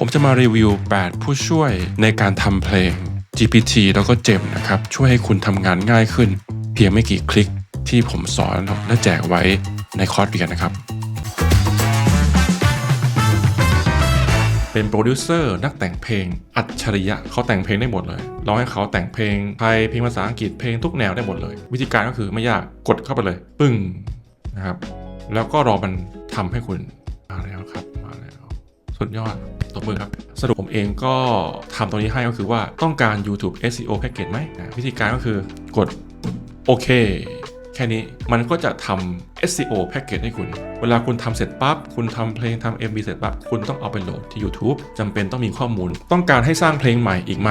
ผมจะมารีวิว 8 ผู้ช่วยในการทำเพลง GPT แล้วก็เจมนะครับ ช่วยให้คุณทำงานง่ายขึ้น เพียงไม่กี่คลิกที่ผมสอนและแจกไว้ในคอร์สเรียนนะครับ เป็นโปรดิวเซอร์นักแต่งเพลง อัจฉริยะเขาแต่งเพลงได้หมดเลยลองให้เขาแต่งเพลงไทยเพลงภาษาอังกฤษเพลงทุกแนวได้หมดเลย วิธีการก็คือไม่ยากกดเข้าไปเลย ปึ้งนะครับ แล้วก็รอมันทำให้คุณมาแล้วครับมาแล้วสุดยอด ตบมือครับ สรุปผมเองก็ทำตัวนี้ให้ก็คือว่าต้องการ YouTube SEO Package ไหมนะวิธีการก็คือกดโอเคแค่นี้มันก็จะทำ SEO Package ให้คุณ เวลาคุณทำเสร็จปั๊บ คุณทำเพลงทำ MV เสร็จปั๊บ คุณต้องเอาไปโหลดที่ YouTube จำเป็นต้องมีข้อมูล ต้องการให้สร้างเพลงใหม่อีกไหม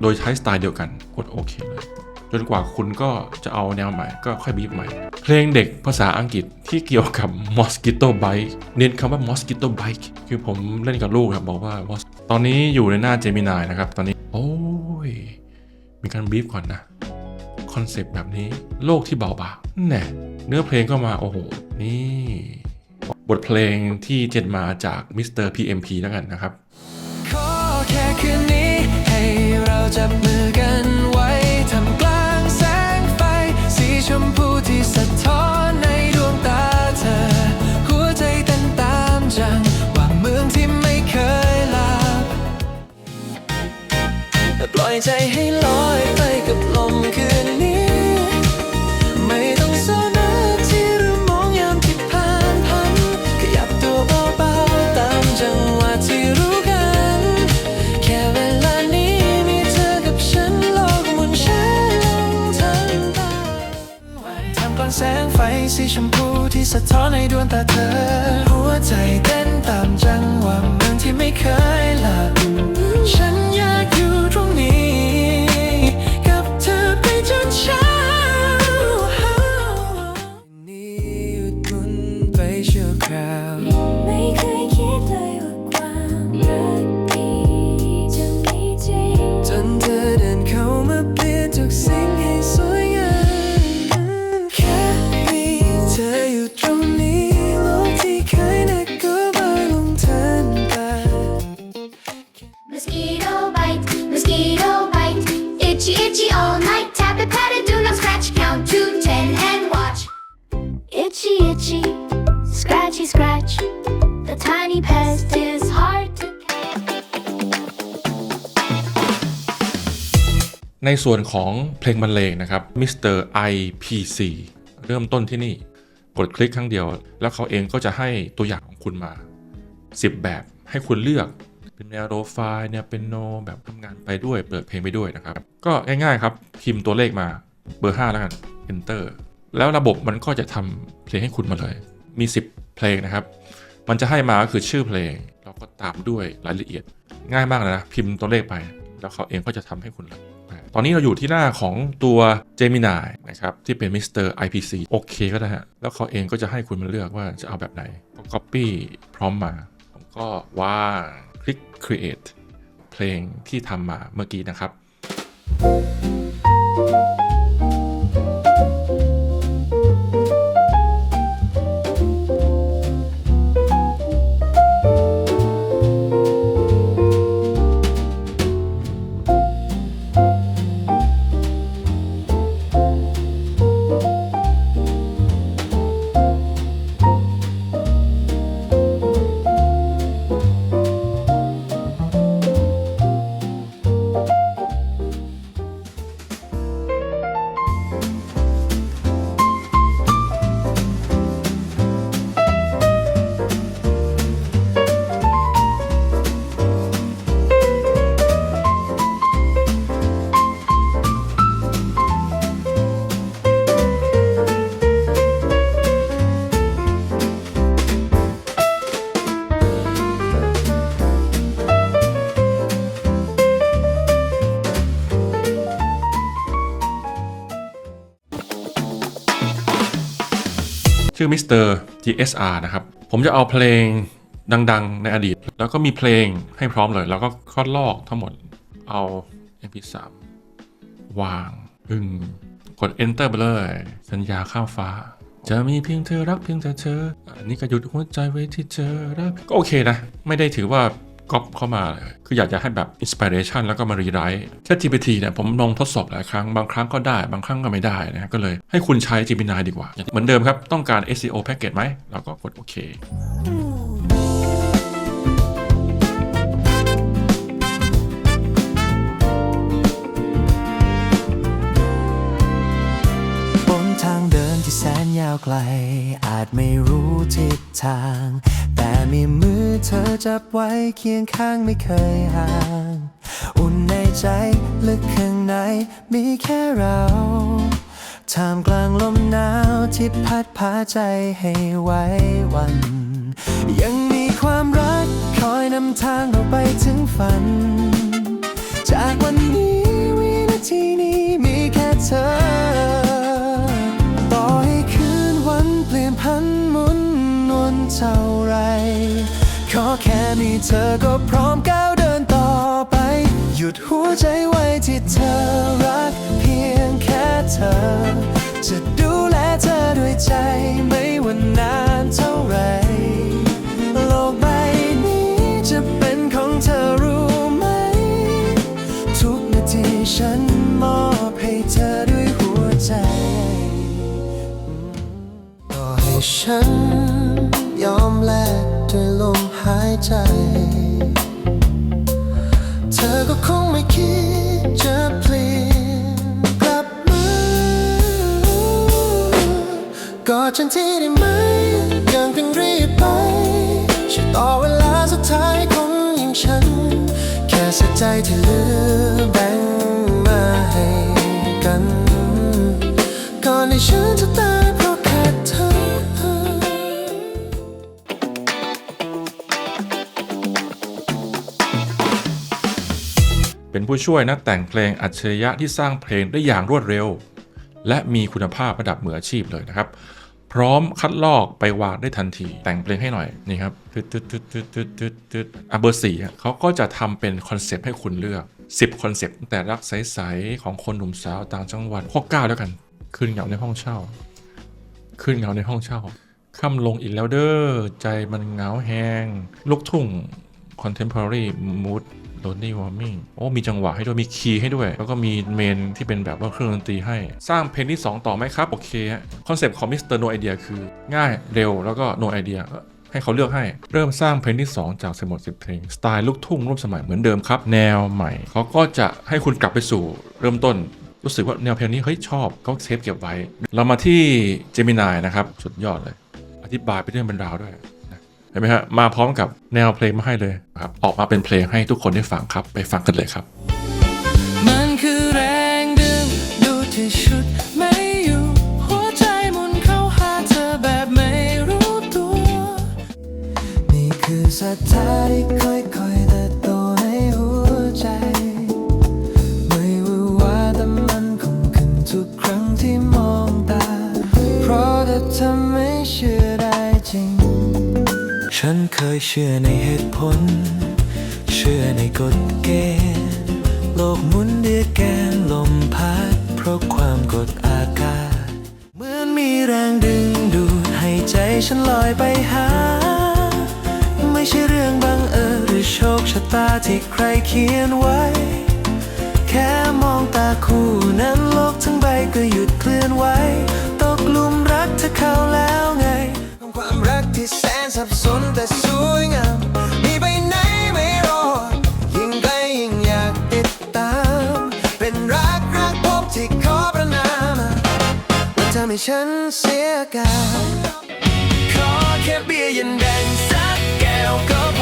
โดยใช้สไตล์เดียวกัน กดโอเคเลย จนกว่าคุณก็จะเอาแนวใหม่ก็ค่อยบีบใหม่ เพลงเด็กภาษาอังกฤษที่เกี่ยวกับ mosquito bite เน้นคำว่า mosquito bite คือผมเล่นกับลูกครับบอกว่า ตอนนี้อยู่ในหน้า Gemini นะครับ ตอนนี้ โอ้ย มีการบีบก่อนนะคอนเซปต์แบบนี้โลกที่เบาบางแน่เนื้อเพลงก็มาโอ้โห นี่ บทเพลงที่เจนมาจาก Mr. PMP แล้วกันนะครับขอแค่คืนนี้ให้เราจับมือกัน ล่อยใจให้ลอยไปกับลมคืนนี้ ไม่ต้องเศร้านะที่เรามองยามที่ผ่านพัน ขยับตัวเบาๆตามจังหวะที่รู้กัน แค่เวลานี้มีเธอกับฉันโลกหมุนช้าลงทั้งตาทำกลางแสงไฟสีชมพูที่สะท้อนในดวงตาเธอ หัวใจเส่วนของเพลงบรรเลงนะครับ Mr. IPC เริ่มต้นที่นี่ กดคลิกครั้งเดียว แล้วเขาเองก็จะให้ตัวอย่างของคุณมา 10 แบบให้คุณเลือกเป็นแนวโรฟายเนี่ยเป็นโนแบบทำงานไปด้วยเปิดเพลงไปด้วยนะครับ ก็ง่ายๆครับพิมพ์ตัวเลขมาเบอร์ 5 แล้วกัน Enter แล้วระบบมันก็จะทำเพลงให้คุณมาเลย มี 10 เพลงนะครับ มันจะให้มาก็คือชื่อเพลง แล้วก็ตามด้วยรายละเอียด ง่ายมากเลยนะ พิมพ์ตัวเลขไป แล้วเขาเองก็จะทำให้คุณเลย ตอนนี้เราอยู่ที่หน้าของตัว Gemini นะครับที่เป็น Mr. IPC โอเคก็ได้ฮะ แล้วเขาเองก็จะให้คุณมาเลือกว่าจะเอาแบบไหนก็ Copy พร้อมมา ผมก็ว่างคลิก Create เพลงที่ทำมาเมื่อกี้นะครับ ชื่อมิสเตอร์ GSR นะครับ ผมจะเอาเพลงดังๆ ในอดีต แล้วก็มีเพลงให้พร้อมเลย แล้วก็คลอดลอกทั้งหมดเอา MP3 วางอึงกด Enter ไปเลย สัญญาข้ามฟ้า จะมีเพียงเธอรักเพียงแต่เธอ อันนี้ก็หยุดหัวใจไว้ที่เธอรักก็โอเคนะ ไม่ได้ถือว่า ก๊อปเข้ามาเลยคืออยากจะให้แบบอินสปิเรชันแล้วก็มารีไรท์แค่ GPT เนี่ยผมลองทดสอบหลายครั้ง บางครั้งก็ได้ บางครั้งก็ไม่ได้นะก็เลยให้คุณใช้ Gemini ดีกว่า เหมือนเดิมครับ ต้องการ SEO package ไหมเราก็กดโอเค ที่แสนยาวไกล อาจไม่รู้ทิศทาง แต่มีมือเธอจับไว้เคียงข้างไม่เคยห่าง อุ่นในใจลึกข้างในมีแค่เราท่ามกลางลมหนาวที่พัดพาใจให้ไว้วัน ยังมีความรักคอยนำทางเราไปถึงฝัน จากวันนี้วินาทีนี้มีแค่เธอ เธอก็พร้อมก้าวเดินต่อไป หยุดหัวใจไว้ที่เธอรักเพียงแค่เธอ จะดูแลเธอด้วยใจไม่ว่านานเท่าไรโลกใบนี้จะเป็นของเธอรู้ไหม ทุกนาทีฉันมอบให้เธอด้วยหัวใจต่อให้ฉันยอมแลกด้วยลม ใจ เธอก็คงไม่คิดจะเปลี่ยนกลับมากอดฉันทีได้ไหมยังเพิ่งรีบไปช่วยต่อเวลาสุดท้ายของย่งฉัน แค่เสียใจที่เหลือแบ่งมาให้กันก่อนที่ฉันจะ ผู้ช่วยนักแต่งเพลงอัจฉริยะที่สร้างเพลงได้อย่างรวดเร็ว และมีคุณภาพระดับมืออาชีพเลยนะครับ พร้อมคัดลอกไปวางได้ทันที แต่งเพลงให้หน่อยนี่ครับตึ๊ดตึ๊ดตึ๊ดตึ๊ดตึ๊ดตึ๊ดตึ๊ดอะเบอร์สี่เขาก็จะทำเป็นคอนเซปต์ให้คุณเลือก 10 คอนเซปต์แต่รักใสๆของคนหนุ่มสาวต่างจังหวัดข้อเก้าแล้วกันคืนเหงาในห้องเช่าคืนเหงาในห้องเช่าค่ำลงอีกแล้วเด้อใจมันเหงาแหงลูกทุ่ง contemporary mood โอ้มีจังหวะให้ด้วยมีคีย์ให้ด้วย แล้วก็มีเมนที่เป็นแบบว่าเครื่องดนตรีให้สร้างเพลงที่ 2 ต่อไหมครับ โอเคฮะคอนเซปต์ของ Mr. No Idea คือง่ายเร็วแล้วก็ No Idea ก็ให้เขาเลือกให้เริ่มสร้างเพลงที่ 2 จากสมด10เพลง สไตล์ลูกทุ่งร่วมสมัยเหมือนเดิมครับ แนวใหม่ เขาก็จะให้คุณกลับไปสู่เริ่มต้นรู้สึกว่าแนวเพลงนี้เฮ้ยชอบก็เซฟเก็บไว้ เรามาที่ Gemini นะครับ สุดยอดเลย อธิบายไปเรื่องเป็นราวด้วย เห็นไหมฮะมาพร้อมกับแนวเพลงมาให้เลยครับออกมาเป็นเพลงให้ทุกคนได้ฟังครับไปฟังกันเลยครับ มันคือแรงดึงดูที่ชุดไม่อยู่หัวใจมุนเข้าหาเธอแบบไม่รู้ตัว นี่คือศรัทธาที่ค่อยๆเติบโตในหัวใจ ไม่ว่าว่าแต่มันคงขึ้นทุกครั้งที่มองตา เพราะเธอไม ฉันเคยเชื่อในเหตุผล เชื่อในกฎเกณฑ์ โลกหมุนเดียแกนลมพัด เพราะความกดอากาศ เหมือนมีแรงดึงดูดให้ใจฉันลอยไปหา ไม่ใช่เรื่องบังเอิญหรือโชคชะตาที่ใครเขียนไว้ แค่มองตาคู่นั้นโลกทั้งใบก็หยุด แต่สวยงามมีไปไหนไม่รอดยิ่งไกลยิ่งอยากติดตาม เป็นรักรักพบที่ขอประนามว่าทำให้ฉันเสียการขอแค่เบียร์เย็นแดงสักแก้วก็พอ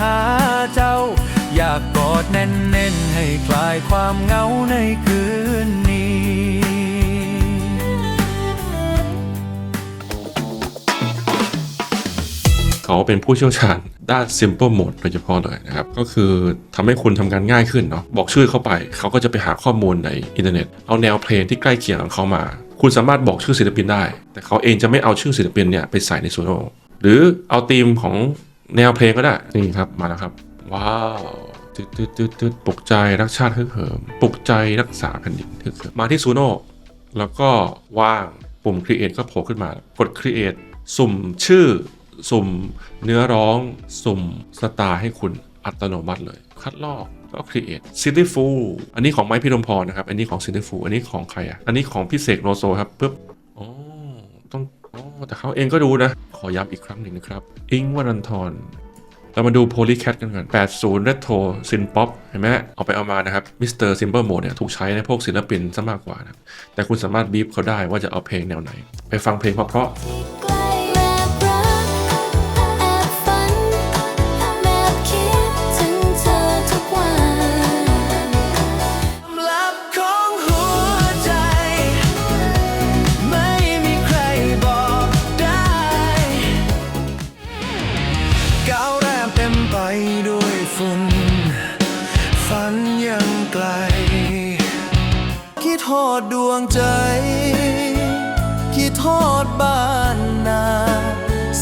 หาเจ้า อยากกอดแน่นๆ ให้คลายความเหงาในคืนนี้ขเขาเป็นผู้เชี่ยวชาญด้าน simple mode โดยเฉพาะเลยนะครับ ก็คือทำให้คุณทำงานง่ายขึ้นเนาะบอกชื่อเข้าไป เขาก็จะไปหาข้อมูลในอินเทอร์เน็ต เอาแนวเพลงที่ใกล้เคียงของเขามา คุณสามารถบอกชื่อศิลปินได้ แต่เขาเองจะไม่เอาชื่อศิลปินเนี่ยไปใส่ในซูโน่หรือเอาธีมของ แนวเพลงก็ได้ นี่ครับมาแล้วครับ ว้าวตึ๊ดตึ๊ดตึ๊ดตึ๊ดปลุกใจรักชาติฮึกเหิมปลุกใจรักษาแผ่นดินฮึกเหิมมาที่ซูโน่แล้วก็ว่างปุ่ม create ก็โผล่ขึ้นมา กด create สุ่มชื่อ สุ่มเนื้อร้อง สุ่มสไตล์ให้คุณอัตโนมัติเลย คัดลอกก็ create city fool อันนี้ของไม้พิรมพรนะครับ อันนี้ของ city fool อันนี้ของใครอะ อันนี้ของพี่เสกโลโซครับปึ๊บอ๋อ แต่เขาเองก็ดูนะ ขอย้ำอีกครั้งหนึ่งนะครับ อิงค์วรันทรเรามาดูโพลีแคทกันก่อน 80 Retro Syn Pop เห็นไหมเอาไปเอามานะครับ Mr. Simple Mode เนี่ยถูกใช้ในพวกศิลปินซะมากกว่านะ แต่คุณสามารถบีบเขาได้ว่าจะเอาเพลงแนวไหน ไปฟังเพลงเพราะๆ อดดวงใจ คิดทอดบ้านนา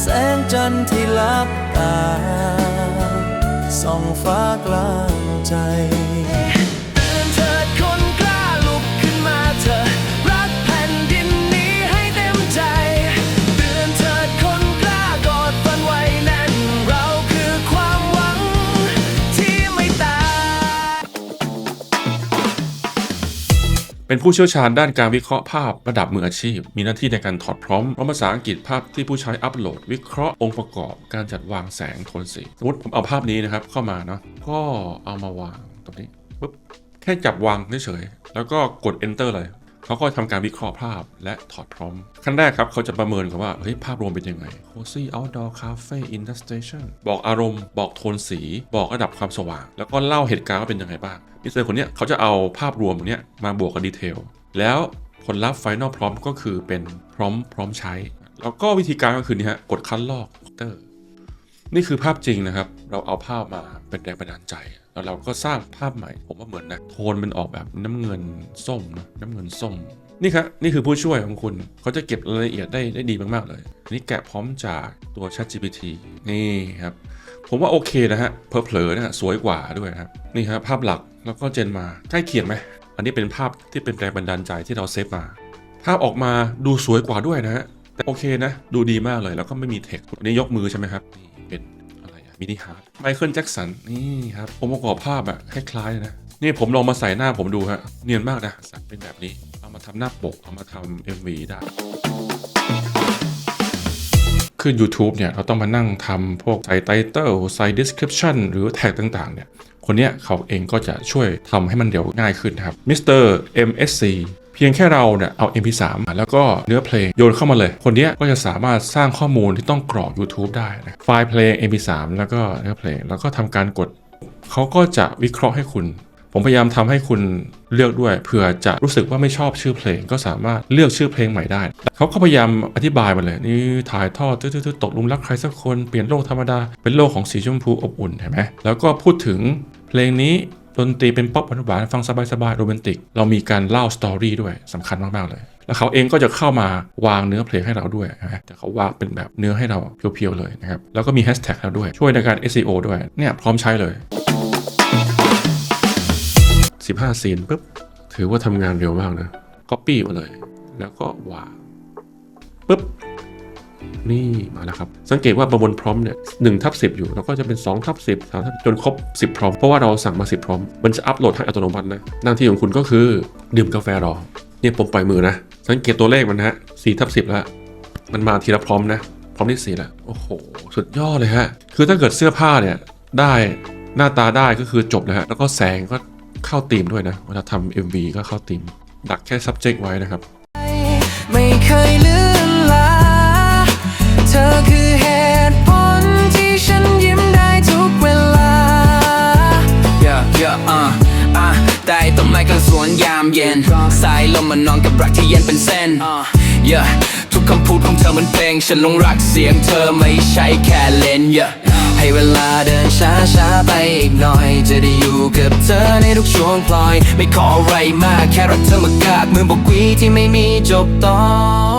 แสงจันทร์ที่ลับตาส่องฟ้ากลางใจ เป็นผู้เชี่ยวชาญด้านการวิเคราะห์ภาพระดับมืออาชีพ มีหน้าที่ในการถอดพร้อมพร้อมภาษาอังกฤษภาพที่ผู้ใช้อัปโหลด วิเคราะห์องค์ประกอบการจัดวางแสงโทนสีสมมติผมเอาภาพนี้นะครับเข้ามาเนาะก็เอามาวางตรงนี้ปุ๊บแค่จับวางเฉยๆแล้วก็กด enter เลย เขาก็ทำการวิเคราะห์ภาพและถอดพร้อม ขั้นแรกครับเขาจะประเมินกันว่า เฮ้ย ภาพรวมเป็นยังไง cozy outdoor cafe in the station บอกอารมณ์ บอกโทนสี บอกระดับความสว่าง แล้วก็เล่าเหตุการณ์ว่าเป็นยังไงบ้างมิสเตอร์คนเนี้ยเขาจะเอาภาพรวมเนี้ยมาบวกกับดีเทล แล้วผลลัพธ์ Final Prompt ก็คือเป็นพร้อมพร้อมใช้ แล้วก็วิธีการก็คือนี่ฮะ กดคัดลอกเตอร์ นี่คือภาพจริงนะครับ เราเอาภาพมาเป็นแรงบันดาลใจ แล้วเราก็สร้างภาพใหม่ ผมว่าเหมือนนะโทนมันออกแบบน้ำเงินส้มนะน้ำเงินส้ม นี่ครับนี่คือผู้ช่วยของคุณเขาจะเก็บรายละเอียดได้ได้ดีมากๆเลยนี่แกะพร้อมจากตัว ChatGPT นี่ครับผมว่าโอเคนะฮะเพอเพลอๆนะฮะสวยกว่าด้วยนะครับนี่ครับภาพหลักแล้วก็เจนมาใกล้เคียงไหมอันนี้เป็นภาพที่เป็นแรงบันดาลใจที่เราเซฟมาภาพออกมาดูสวยกว่าด้วยนะฮะแต่โอเคนะ ดูดีมากเลยแล้วก็ไม่มีเทคอันนี้ยกมือใช่ไหมครับนี่เป็น มินิฮาร์ดไมเคิลแจ็กสันนี่ครับองค์ประกอบภาพอะคล้ายๆนะนี่ผมลองมาใส่หน้าผมดูฮะเนียนมากนะสันเป็นแบบนี้ เอามาทำหน้าปก เอามาทำ MV ได้ขึ้น YouTube เนี่ยเราต้องมานั่งทำพวกใส่ไตเติลใส่ description หรือแท็กต่างๆเนี่ยคนเนี้ยเขาเองก็จะช่วยทำให้มันเดี๋ยวง่ายขึ้นครับมิสเตอร์ MSC เพียงแค่เราเนี่ยเอา MP3 มาแล้วก็เนื้อเพลงโยนเข้ามาเลย คนนี้ก็จะสามารถสร้างข้อมูลที่ต้องกรอก YouTube ได้นะไฟล์เพลง MP3 แล้วก็เนื้อเพลง แล้วก็ทำการกด เขาก็จะวิเคราะห์ให้คุณ ผมพยายามทำให้คุณเลือกด้วยเผื่อจะรู้สึกว่าไม่ชอบชื่อเพลง ก็สามารถเลือกชื่อเพลงใหม่ได้ เขาก็พยายามอธิบายมาเลย นี่ถ่ายทอดตื้อๆตกลุมรักใครสักคนเปลี่ยนโลกธรรมดาเป็นโลกของสีชมพูอบอุ่นเห็นไหมแล้วก็พูดถึงเพลงนี้ ดนตรีเป็นป๊อปหวานๆฟังสบายๆโรแมนติก เรามีการเล่าสตอรี่ด้วยสำคัญมากๆเลย แล้วเขาเองก็จะเข้ามาวางเนื้อเพลงให้เราด้วยนะแต่เขาวางเป็นแบบเนื้อให้เราเพียวๆเลยนะครับแล้วก็มีแฮชแท็กเราด้วยช่วยในการ SEO ด้วยเนี่ยพร้อมใช้เลย 15 ซีนปุ๊บถือว่าทำงานเร็วมากนะ Copy มาเลย แล้วก็วางปุ๊บ นี่มาแล้วครับ สังเกตว่าประมวลพร้อมเนี่ยหนึ่งทับสิบอยู่แล้วก็จะเป็น2ทับสิบสามทับจนครบ 10 พร้อม เพราะว่าเราสั่งมา 10 พร้อม มันจะอัปโหลดให้อัตโนมัตินะหน้าที่ของคุณก็คือดื่มกาแฟรอเนี่ยผมปล่อยมือนะ สังเกตตัวเลขมันนะฮะสี่ทับสิบแล้วมันมาทีละพร้อมนะ พร้อมที่สี่แล้วโอ้โห สุดยอดเลยฮะ คือถ้าเกิดเสื้อผ้าเนี่ยได้หน้าตาได้ก็คือจบนะฮะ แล้วก็แสงก็เข้าธีมด้วยนะเวลาทำ MV ก็เข้าธีมดักแค่ subject ไว้นะครับ ไม่เคยลื เธอคือเหตุผลที่ฉันยิ้มได้ทุกเวลา yeah yeah อะอะใต้ต้นไม้กลางสวนยามเย็น สายลมมันนอนกับรักที่เย็นเป็นเส้น yeah ทุกคำพูดของเธอมันเพลง ฉันหลงรักเสียงเธอไม่ใช่แค่เล่น yeah ให้เวลาเดินช้าช้าๆไปอีกหน่อย จะได้อยู่กับเธอในทุกช่วงพลอย ไม่ขออะไรมากแค่รักเธอมากากเหมือนบอกวีที่ไม่มีจบตอน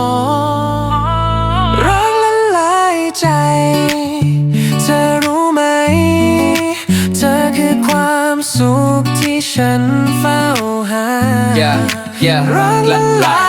ความสุขที่ฉันเฝ้าหา yeah yeah รักละลาย